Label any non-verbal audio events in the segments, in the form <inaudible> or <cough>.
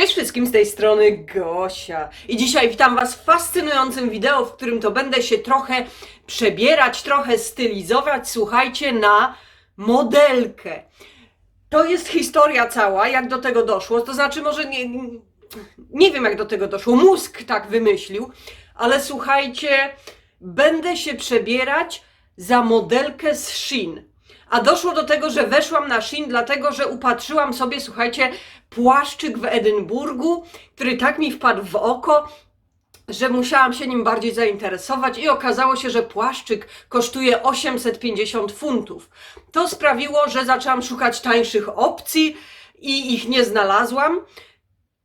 Cześć wszystkim z tej strony Gosia i dzisiaj witam Was w fascynującym wideo, w którym to będę się trochę przebierać, trochę stylizować, słuchajcie, na modelkę. To jest historia cała, jak do tego doszło, to znaczy może nie, nie wiem jak do tego doszło, mózg tak wymyślił, ale słuchajcie, będę się przebierać za modelkę z Shein. A doszło do tego, że weszłam na Shein, dlatego że upatrzyłam sobie, słuchajcie, płaszczyk w Edynburgu, który tak mi wpadł w oko, że musiałam się nim bardziej zainteresować i okazało się, że płaszczyk kosztuje 850 funtów. To sprawiło, że zaczęłam szukać tańszych opcji i ich nie znalazłam.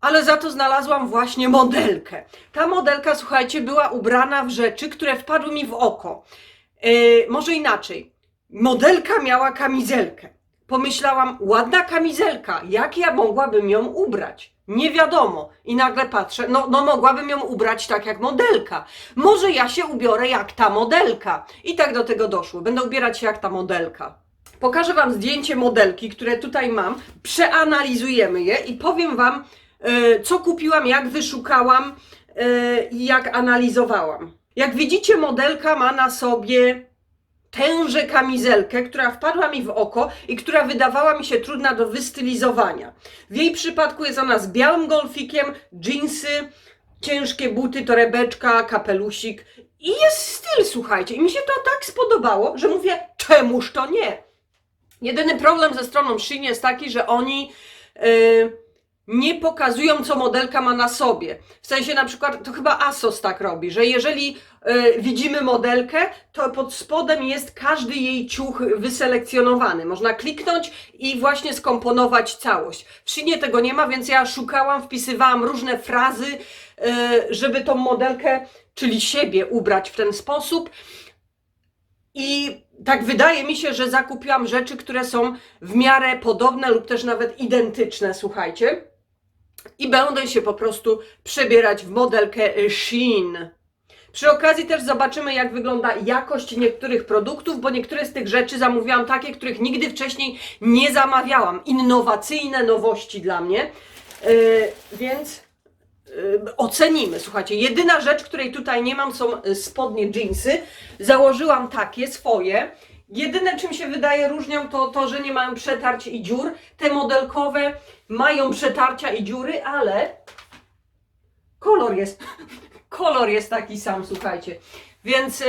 Ale za to znalazłam właśnie modelkę. Ta modelka, słuchajcie, była ubrana w rzeczy, które wpadły mi w oko. Yy, może inaczej. Modelka miała kamizelkę. Pomyślałam, ładna kamizelka, jak ja mogłabym ją ubrać? Nie wiadomo. I nagle patrzę, no, no mogłabym ją ubrać tak jak modelka. Może ja się ubiorę jak ta modelka. I tak do tego doszło. Będę ubierać się jak ta modelka. Pokażę Wam zdjęcie modelki, które tutaj mam. Przeanalizujemy je i powiem Wam, e, co kupiłam, jak wyszukałam e, i jak analizowałam. Jak widzicie, modelka ma na sobie tężę kamizelkę, która wpadła mi w oko i która wydawała mi się trudna do wystylizowania. W jej przypadku jest ona z białym golfikiem, dżinsy, ciężkie buty, torebeczka, kapelusik i jest styl, słuchajcie. I mi się to tak spodobało, że mówię, czemuż to nie? Jedyny problem ze stroną Shein jest taki, że oni yy, nie pokazują, co modelka ma na sobie. W sensie na przykład, to chyba Asos tak robi, że jeżeli widzimy modelkę, to pod spodem jest każdy jej ciuch wyselekcjonowany. Można kliknąć i właśnie skomponować całość. W Shinie tego nie ma, więc ja szukałam, wpisywałam różne frazy, y, żeby tą modelkę, czyli siebie, ubrać w ten sposób. I tak wydaje mi się, że zakupiłam rzeczy, które są w miarę podobne lub też nawet identyczne, słuchajcie. I będę się po prostu przebierać w modelkę Shein. Przy okazji też zobaczymy, jak wygląda jakość niektórych produktów, bo niektóre z tych rzeczy zamówiłam takie, których nigdy wcześniej nie zamawiałam. Innowacyjne nowości dla mnie. Yy, więc yy, ocenimy. Słuchajcie, jedyna rzecz, której tutaj nie mam, są y, spodnie jeansy. Założyłam takie swoje. Jedyne, czym się wydaje różnią, to to, że nie mają przetarć i dziur. Te modelkowe mają przetarcia i dziury, ale kolor jest, <laughs> kolor jest taki sam, słuchajcie. Więc y,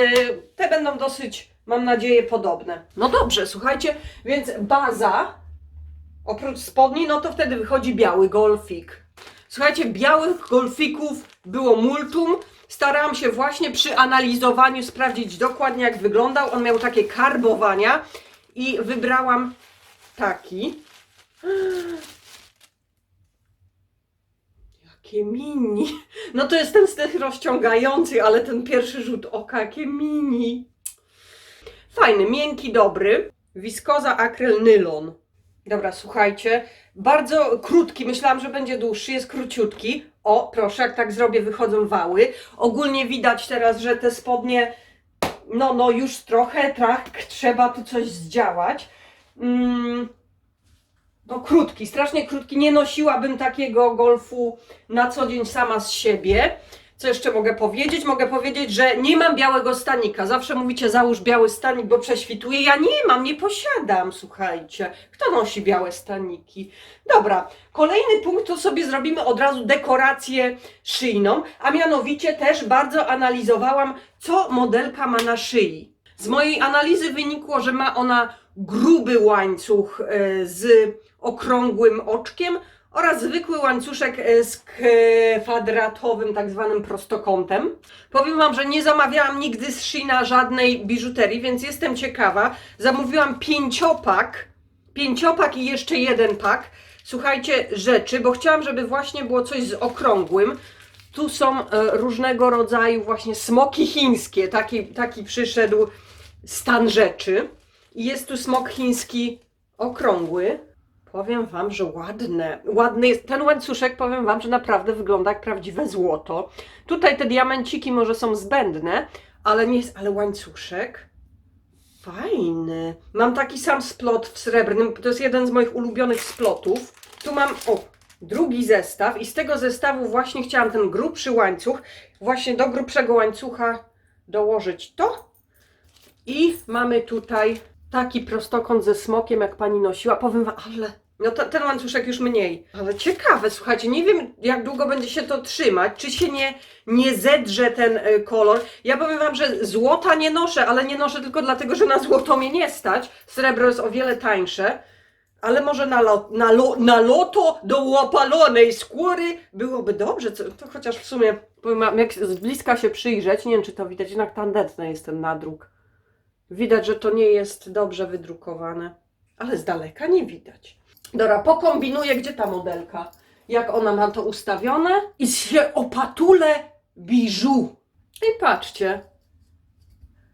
te będą dosyć, mam nadzieję, podobne. No dobrze, słuchajcie, więc baza, oprócz spodni, no to wtedy wychodzi biały golfik. Słuchajcie, białych golfików było multum. Starałam się właśnie przy analizowaniu sprawdzić dokładnie jak wyglądał. On miał takie karbowania i wybrałam taki. Jakie mini. No to jest ten tych rozciągający, ale ten pierwszy rzut oka, jakie mini. Fajny, miękki, dobry. Wiskoza akryl nylon. Dobra, słuchajcie, bardzo krótki, myślałam, że będzie dłuższy, jest króciutki. O, proszę, jak tak zrobię, wychodzą wały. Ogólnie widać teraz, że te spodnie, no, no już trochę, tak, trzeba tu coś zdziałać. Mm, no krótki, strasznie krótki, nie nosiłabym takiego golfu na co dzień sama z siebie. Co jeszcze mogę powiedzieć? Mogę powiedzieć, że nie mam białego stanika. Zawsze mówicie, załóż biały stanik, bo prześwituje. Ja nie mam, nie posiadam, słuchajcie. Kto nosi białe staniki? Dobra, kolejny punkt to sobie zrobimy od razu dekorację szyjną, a mianowicie też bardzo analizowałam, co modelka ma na szyi. Z mojej analizy wynikło, że ma ona gruby łańcuch e, z okrągłym oczkiem oraz zwykły łańcuszek e, z kwadratowym, tak zwanym prostokątem. Powiem Wam, że nie zamawiałam nigdy z Sheina żadnej biżuterii, więc jestem ciekawa. Zamówiłam pięciopak, pięciopak i jeszcze jeden pak. Słuchajcie, rzeczy, bo chciałam, żeby właśnie było coś z okrągłym. Tu są e, różnego rodzaju właśnie smoki chińskie. Taki, taki przyszedł stan rzeczy. Jest tu smok chiński okrągły. Powiem Wam, że ładne. Ładny jest ten łańcuszek, powiem Wam, że naprawdę wygląda jak prawdziwe złoto. Tutaj te diamenciki może są zbędne, ale nie jest, ale łańcuszek fajny. Mam taki sam splot w srebrnym, to jest jeden z moich ulubionych splotów. Tu mam, o, drugi zestaw i z tego zestawu właśnie chciałam ten grubszy łańcuch, właśnie do grubszego łańcucha dołożyć to. I mamy tutaj taki prostokąt ze smokiem, jak pani nosiła. Powiem wam, ale no ten łańcuszek już mniej. Ale ciekawe, słuchajcie, nie wiem jak długo będzie się to trzymać, czy się nie, nie zedrze ten y, kolor. Ja powiem wam, że złota nie noszę, ale nie noszę tylko dlatego, że na złoto mnie nie stać. Srebro jest o wiele tańsze. Ale może na, lo, na, lo, na loto do łopalonej skóry byłoby dobrze, co, to chociaż w sumie, powiem wam, jak z bliska się przyjrzeć, nie wiem czy to widać, jednak tandetny jest ten nadruk. Widać, że to nie jest dobrze wydrukowane, ale z daleka nie widać. Dobra, pokombinuję, gdzie ta modelka, jak ona ma to ustawione i się opatule biżu. I patrzcie,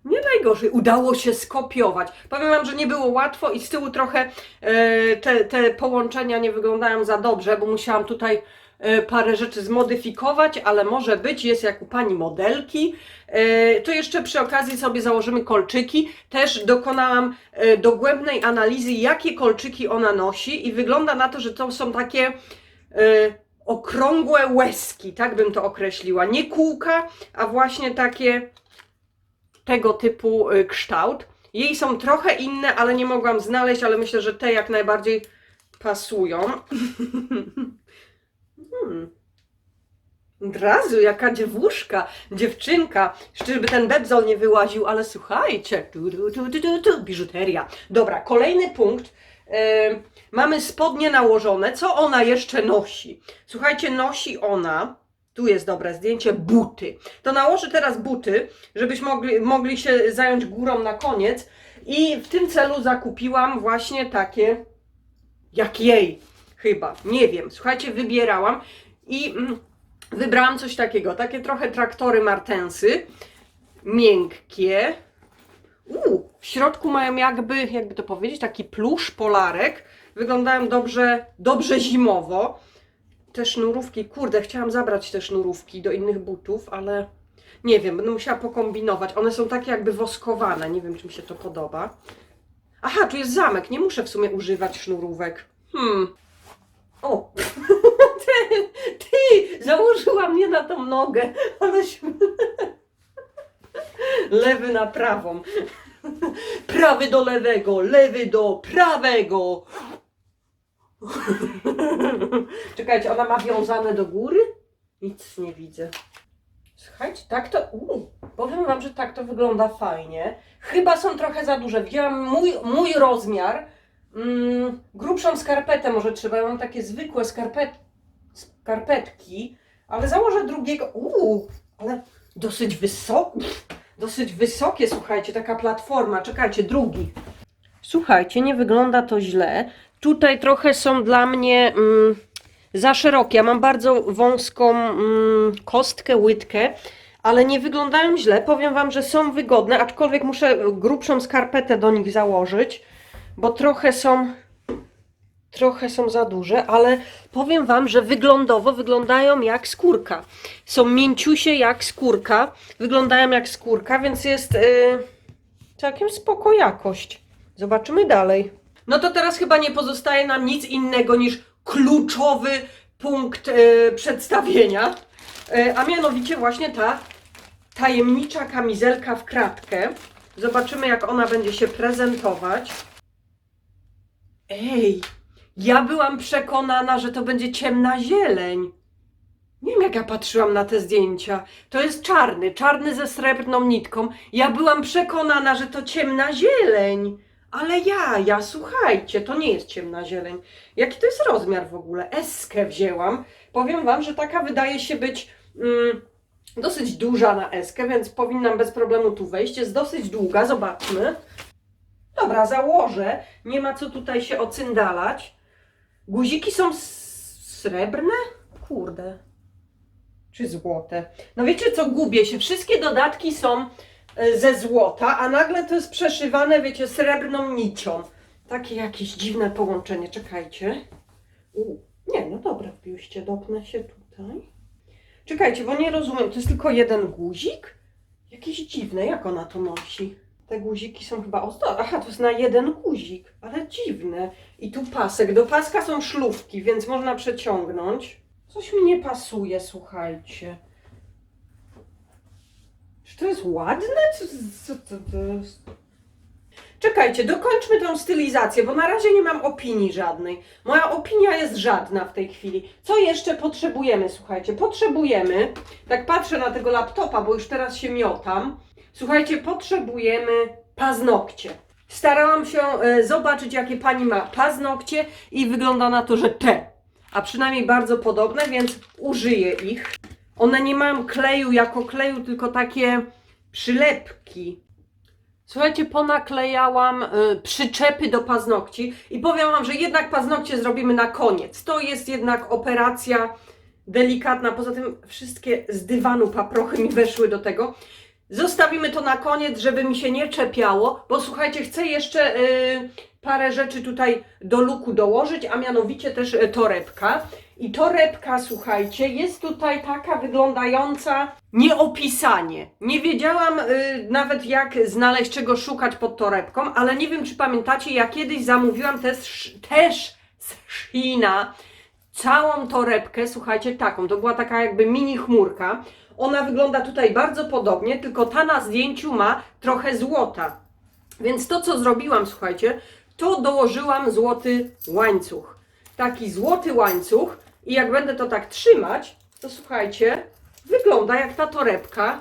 nie najgorzej, udało się skopiować. Powiem Wam, że nie było łatwo i z tyłu trochę e, te, te połączenia nie wyglądają za dobrze, bo musiałam tutaj parę rzeczy zmodyfikować, ale może być, jest jak u pani modelki. E, to jeszcze przy okazji sobie założymy kolczyki. Też dokonałam e, dogłębnej analizy, jakie kolczyki ona nosi i wygląda na to, że to są takie e, okrągłe łezki, tak bym to określiła. Nie kółka, a właśnie takie tego typu kształt. Jej są trochę inne, ale nie mogłam znaleźć, ale myślę, że te jak najbardziej pasują. <laughs> hmm. Od razu, jaka dziewuszka, dziewczynka. Jeszcze żeby ten bebzol nie wyłaził, ale słuchajcie, tu, tu, tu, tu, tu, tu, biżuteria. Dobra, kolejny punkt. Em, mamy spodnie nałożone. Co ona jeszcze nosi? Słuchajcie, nosi ona, tu jest dobre zdjęcie, buty. To nałożę teraz buty, żebyśmy mogli, mogli się zająć górą na koniec. I w tym celu zakupiłam właśnie takie, jak jej chyba, nie wiem. Słuchajcie, wybierałam i mm, wybrałam coś takiego, takie trochę traktory martensy, miękkie. Uuu, w środku mają jakby, jakby to powiedzieć, taki plusz polarek. Wyglądają dobrze, dobrze zimowo. Te sznurówki, kurde, chciałam zabrać te sznurówki do innych butów, ale nie wiem, będę musiała pokombinować. One są takie jakby woskowane, nie wiem, czy mi się to podoba. Aha, tu jest zamek, nie muszę w sumie używać sznurówek. Hmm. O, <laughs> ty, ty, założyła mnie na tą nogę, ale się... <laughs> Lewy na prawą. <laughs> Prawy do lewego, lewy do prawego. Czekajcie, ona ma wiązane do góry? Nic nie widzę. Słuchajcie, tak to. Uu, powiem Wam, że tak to wygląda fajnie. Chyba są trochę za duże. Wzięłam mój, mój rozmiar. Mm, grubszą skarpetę może trzeba. Ja mam takie zwykłe skarpet, skarpetki, ale założę drugiego. Uuu, ale dosyć wysokie. Dosyć wysokie, słuchajcie, taka platforma. Czekajcie, drugi. Słuchajcie, nie wygląda to źle. Tutaj trochę są dla mnie mm, za szerokie. Ja mam bardzo wąską mm, kostkę, łydkę, ale nie wyglądają źle. Powiem Wam, że są wygodne, aczkolwiek muszę grubszą skarpetę do nich założyć, bo trochę są trochę są za duże, ale powiem Wam, że wyglądowo wyglądają jak skórka. Są mięciusie jak skórka, wyglądają jak skórka, więc jest yy, całkiem spoko jakość. Zobaczymy dalej. No to teraz chyba nie pozostaje nam nic innego niż kluczowy punkt e, przedstawienia, e, a mianowicie właśnie ta tajemnicza kamizelka w kratkę. Zobaczymy, jak ona będzie się prezentować. Ej, ja byłam przekonana, że to będzie ciemna zieleń. Nie wiem, jak ja patrzyłam na te zdjęcia. To jest czarny, czarny ze srebrną nitką. Ja byłam przekonana, że to ciemna zieleń. Ale ja, ja, słuchajcie, to nie jest ciemna zieleń. Jaki to jest rozmiar w ogóle? Eskę wzięłam. Powiem Wam, że taka wydaje się być mm, dosyć duża na eskę, więc powinnam bez problemu tu wejść. Jest dosyć długa, zobaczmy. Dobra, założę. Nie ma co tutaj się ocyndalać. Guziki są srebrne? Kurde. Czy złote? No wiecie co, gubię się. Wszystkie dodatki są e, ze złota, a nagle to jest przeszywane, wiecie, srebrną nicią. Takie jakieś dziwne połączenie. Czekajcie. U, nie, no dobra, w biuście dopnę się tutaj. Czekajcie, bo nie rozumiem, to jest tylko jeden guzik? Jakieś dziwne, jak ona to nosi? Te guziki są chyba ozdobne. Aha, to jest na jeden guzik, ale dziwne. I tu pasek. Do paska są szlufki, więc można przeciągnąć. Coś mi nie pasuje, słuchajcie. Czy to jest ładne? Co, co to, to jest? Czekajcie, dokończmy tą stylizację, bo na razie nie mam opinii żadnej. Moja opinia jest żadna w tej chwili. Co jeszcze potrzebujemy, słuchajcie? Potrzebujemy, tak patrzę na tego laptopa, bo już teraz się miotam. Słuchajcie, potrzebujemy paznokcie. Starałam się e, zobaczyć, jakie pani ma paznokcie i wygląda na to, że te, a przynajmniej bardzo podobne, więc użyję ich. One nie mają kleju jako kleju, tylko takie przylepki. Słuchajcie, ponaklejałam y, przyczepy do paznokci i powiem Wam, że jednak paznokcie zrobimy na koniec. To jest jednak operacja delikatna. Poza tym wszystkie z dywanu paprochy mi weszły do tego. Zostawimy to na koniec, żeby mi się nie czepiało, bo słuchajcie, chcę jeszcze y, parę rzeczy tutaj do luku dołożyć, a mianowicie też y, torebka. I torebka, słuchajcie, jest tutaj taka wyglądająca nieopisanie. Nie wiedziałam y, nawet jak znaleźć czego szukać pod torebką, ale nie wiem czy pamiętacie, ja kiedyś zamówiłam też, też z Sheina całą torebkę, słuchajcie, taką. To była taka jakby mini chmurka. Ona wygląda tutaj bardzo podobnie, tylko ta na zdjęciu ma trochę złota. Więc to, co zrobiłam, słuchajcie, to dołożyłam złoty łańcuch. Taki złoty łańcuch i jak będę to tak trzymać, to słuchajcie, wygląda jak ta torebka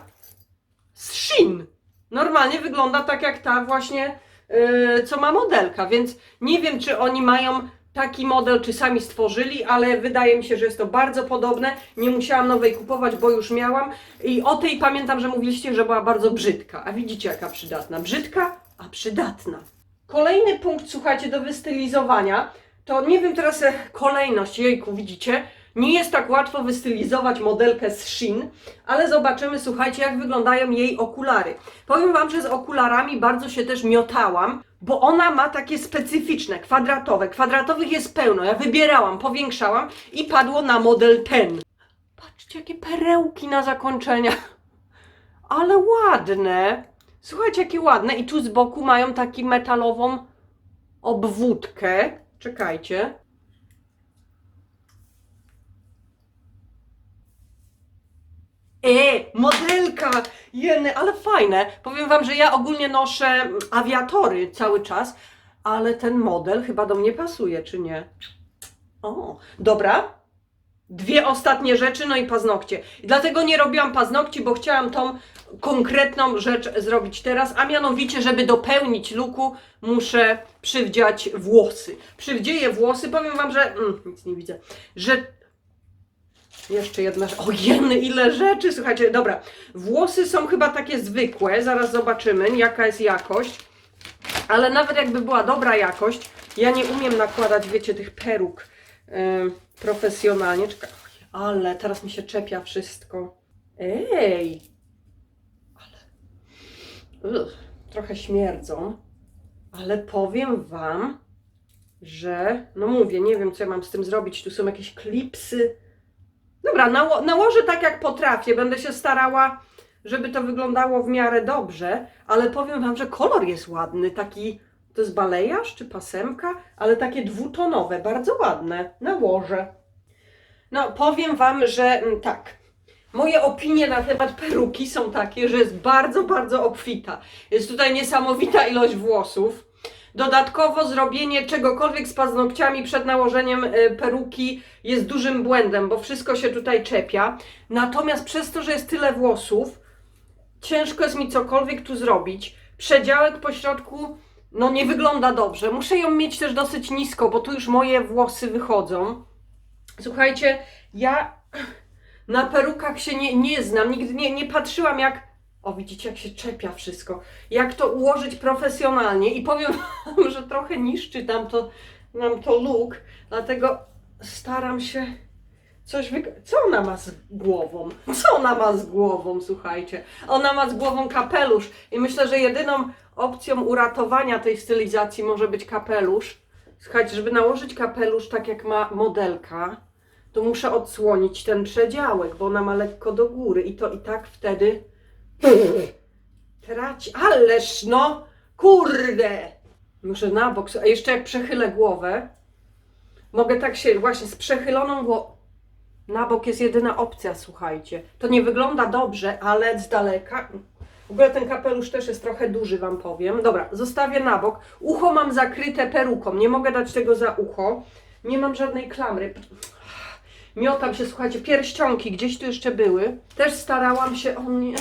z Shin. Normalnie wygląda tak jak ta właśnie, yy, co ma modelka, więc nie wiem, czy oni mają taki model, czy sami stworzyli, ale wydaje mi się, że jest to bardzo podobne. Nie musiałam nowej kupować, bo już miałam. I o tej pamiętam, że mówiliście, że była bardzo brzydka. A widzicie, jaka przydatna. Brzydka, a przydatna. Kolejny punkt, słuchajcie, do wystylizowania, to nie wiem teraz e, kolejność, jejku, widzicie? Nie jest tak łatwo wystylizować modelkę z Shin, ale zobaczymy, słuchajcie, jak wyglądają jej okulary. Powiem Wam, że z okularami bardzo się też miotałam, bo ona ma takie specyficzne, kwadratowe. Kwadratowych jest pełno. Ja wybierałam, powiększałam i padło na model ten. Patrzcie, jakie perełki na zakończenia. Ale ładne. Słuchajcie, jakie ładne. I tu z boku mają taką metalową obwódkę. Czekajcie. E, modelka! Jeny, ale fajne. Powiem Wam, że ja ogólnie noszę awiatory cały czas, ale ten model chyba do mnie pasuje, czy nie? O, dobra. Dwie ostatnie rzeczy, no i paznokcie. I dlatego nie robiłam paznokci, bo chciałam tą konkretną rzecz zrobić teraz, a mianowicie, żeby dopełnić luku, muszę przywdziać włosy. Przywdzieję włosy, powiem Wam, że... Mm, nic nie widzę. Że jeszcze jedna rzecz. Ojeny, ile rzeczy! Słuchajcie, dobra. Włosy są chyba takie zwykłe. Zaraz zobaczymy, jaka jest jakość. Ale nawet jakby była dobra jakość, ja nie umiem nakładać, wiecie, tych peruk ym, profesjonalnie. Czekaj. Ale teraz mi się czepia wszystko. Ej! Ale. Trochę śmierdzą. Ale powiem Wam, że. No mówię, nie wiem, co ja mam z tym zrobić. Tu są jakieś klipsy. Dobra, nało nałożę tak jak potrafię. Będę się starała, żeby to wyglądało w miarę dobrze, ale powiem Wam, że kolor jest ładny. Taki, to jest balejarz czy pasemka, ale takie dwutonowe, bardzo ładne. Nałożę. No, powiem Wam, że mm, tak. Moje opinie na temat peruki są takie, że jest bardzo, bardzo obfita. Jest tutaj niesamowita ilość włosów. Dodatkowo zrobienie czegokolwiek z paznokciami przed nałożeniem y, peruki jest dużym błędem, bo wszystko się tutaj czepia. Natomiast przez to, że jest tyle włosów, ciężko jest mi cokolwiek tu zrobić. Przedziałek po środku no nie wygląda dobrze. Muszę ją mieć też dosyć nisko, bo tu już moje włosy wychodzą. Słuchajcie, ja <clears throat> na perukach się nie, nie znam, nigdy nie, nie patrzyłam jak o, widzicie, jak się czepia wszystko. Jak to ułożyć profesjonalnie i powiem wam, że trochę niszczy nam to, nam to look, dlatego staram się coś wy... Co ona ma z głową? Co ona ma z głową, słuchajcie? Ona ma z głową kapelusz i myślę, że jedyną opcją uratowania tej stylizacji może być kapelusz. Słuchajcie, żeby nałożyć kapelusz tak jak ma modelka, to muszę odsłonić ten przedziałek, bo ona ma lekko do góry i to i tak wtedy traci. Ależ no, kurde. Muszę na bok, a jeszcze jak przechylę głowę, mogę tak się właśnie z przechyloną głową. Na bok jest jedyna opcja, słuchajcie. To nie wygląda dobrze, ale z daleka. W ogóle ten kapelusz też jest trochę duży, Wam powiem. Dobra, zostawię na bok. Ucho mam zakryte peruką, nie mogę dać tego za ucho. Nie mam żadnej klamry. Miotam się, słuchajcie, pierścionki gdzieś tu jeszcze były. Też starałam się, o nie.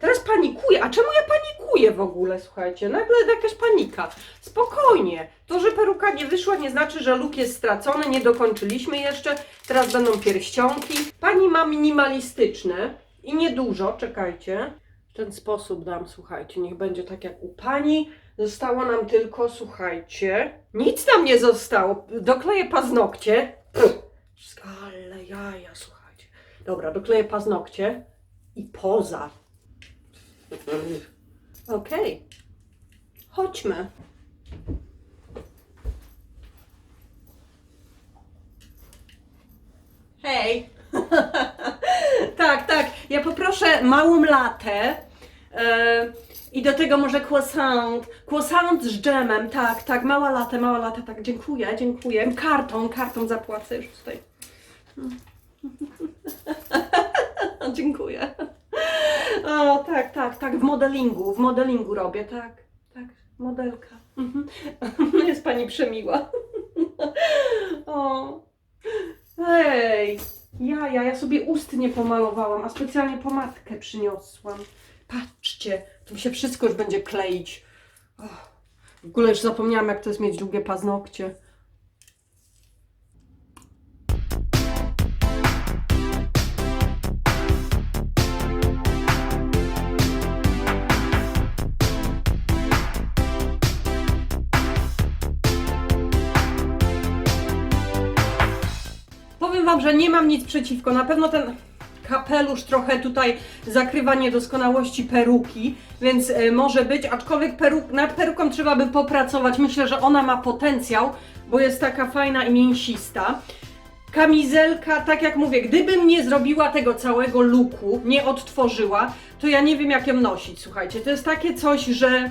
Teraz panikuję. A czemu ja panikuję w ogóle, słuchajcie? Nagle jakaś panika. Spokojnie. To, że peruka nie wyszła, nie znaczy, że luk jest stracony. Nie dokończyliśmy jeszcze. Teraz będą pierścionki. Pani ma minimalistyczne i niedużo. Czekajcie. W ten sposób dam, słuchajcie. Niech będzie tak jak u pani. Zostało nam tylko, słuchajcie. Nic nam nie zostało. Dokleję paznokcie. Wszystko, ale jaja, słuchajcie. Dobra, dokleję paznokcie i poza. Okej. Chodźmy. Hej. <laughs> tak, tak. Ja poproszę małą latę. E, I do tego może croissant. Croissant z dżemem. Tak, tak. Mała latę, mała latę. Tak, dziękuję, dziękuję. Kartą, kartą zapłacę już tutaj. <laughs> dziękuję. <laughs> O, tak, tak, tak, w modelingu, w modelingu robię, tak, tak, modelka. Mhm. <laughs> Jest pani przemiła. <laughs> O, hej, ja, ja, ja sobie ust nie pomalowałam, a specjalnie pomadkę przyniosłam. Patrzcie, tu mi się wszystko już będzie kleić. O, w ogóle już zapomniałam, jak to jest mieć długie paznokcie. Że nie mam nic przeciwko. Na pewno ten kapelusz trochę tutaj zakrywa niedoskonałości peruki, więc e, może być, aczkolwiek peruk, nad peruką trzeba by popracować. Myślę, że ona ma potencjał, bo jest taka fajna i mięsista. Kamizelka, tak jak mówię, gdybym nie zrobiła tego całego luku, nie odtworzyła, to ja nie wiem jak ją nosić, słuchajcie. To jest takie coś, że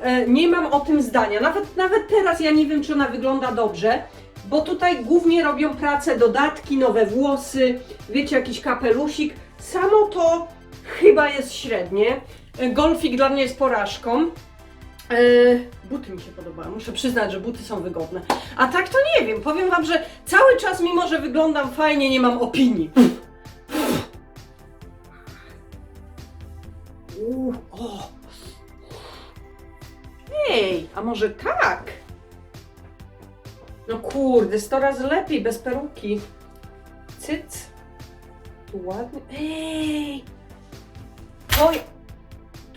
e, nie mam o tym zdania. Nawet, nawet teraz ja nie wiem, czy ona wygląda dobrze, bo tutaj głównie robią pracę dodatki, nowe włosy, wiecie, jakiś kapelusik. Samo to chyba jest średnie. E, Golfik dla mnie jest porażką. E, buty mi się podobają, muszę przyznać, że buty są wygodne. A tak to nie wiem, powiem wam, że cały czas, mimo że wyglądam fajnie, nie mam opinii. Uuu, o. Ej, a może tak? No kurde, sto razy lepiej bez peruki. Cyc. Ładnie. Ej! To,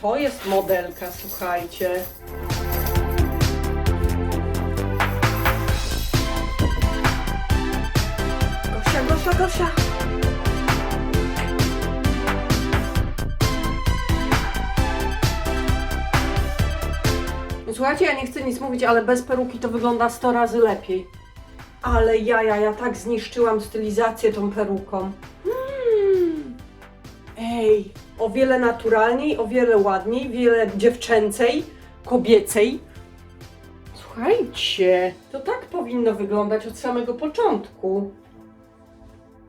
to jest modelka, słuchajcie. Gosia, Gosia, Gosia. Słuchajcie, ja nie chcę nic mówić, ale bez peruki to wygląda 100 razy lepiej. Ale ja, ja, ja tak zniszczyłam stylizację tą peruką. Mm. Ej, o wiele naturalniej, o wiele ładniej, wiele dziewczęcej, kobiecej. Słuchajcie, to tak powinno wyglądać od samego początku.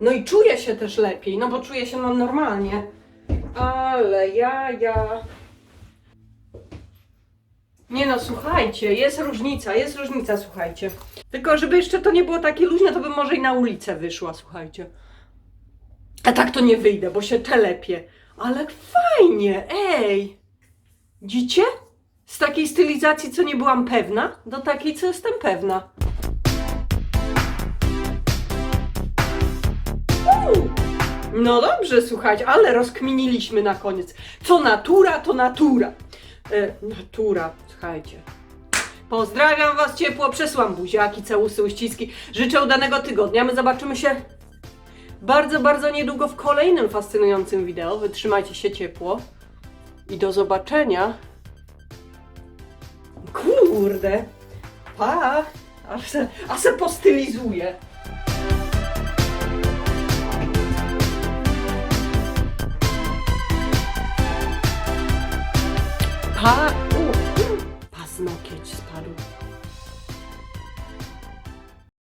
No i czuję się też lepiej, no bo czuję się no normalnie. Ale ja, ja. Nie no, słuchajcie, jest różnica, jest różnica, słuchajcie. Tylko żeby jeszcze to nie było takie luźne, to bym może i na ulicę wyszła, słuchajcie. A tak to nie wyjdę, bo się telepię. Ale fajnie, ej! Widzicie? Z takiej stylizacji, co nie byłam pewna, do takiej, co jestem pewna. No dobrze, słuchajcie, ale rozkminiliśmy na koniec. Co natura, to natura. E, natura, słuchajcie. Pozdrawiam Was ciepło, przesłam buziaki, całusy, uściski. Życzę udanego tygodnia. My zobaczymy się bardzo, bardzo niedługo w kolejnym fascynującym wideo. Wytrzymajcie się ciepło. I do zobaczenia. Kurde. Pa. Aż se, a se postylizuję. Pa... 주스 바르고.